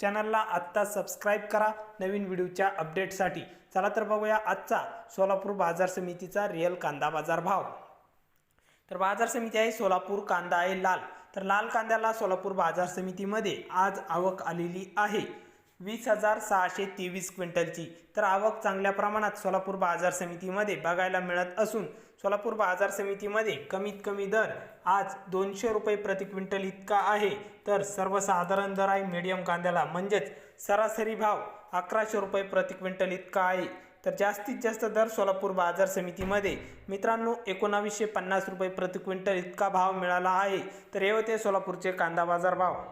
चॅनलला आत्ता सबस्क्राईब करा नवीन व्हिडिओच्या अपडेटसाठी. चला तर बघूया आजचा सोलापूर बाजार समितीचा रिअल कांदा बाजार भाव. तर बाजार समिती आहे सोलापूर कांदा आहे लाल. तर लाल कांद्याला सोलापूर बाजार समितीमध्ये आज आवक आलेली आहे. वीस हजार सहाशे तेवीस क्विंटलची. तर आवक चांगल्या प्रमाणात सोलापूर बाजार समितीमध्ये बघायला मिळत असून सोलापूर बाजार समितीमध्ये कमीत कमी दर आज दोनशे रुपये प्रति क्विंटल इतका आहे. तर सर्वसाधारण दर आहे मीडियम कांद्याला. म्हणजेच सरासरी भाव अकराशे रुपये प्रति क्विंटल इतका आहे. तर जास्तीत जास्त दर सोलापूर बाजार समितीमध्ये मित्रांनो एकोणावीसशे पन्नास रुपये प्रति क्विंटल इतका भाव मिळाला आहे. तर हे होते सोलापूरचे कांदा बाजार भाव.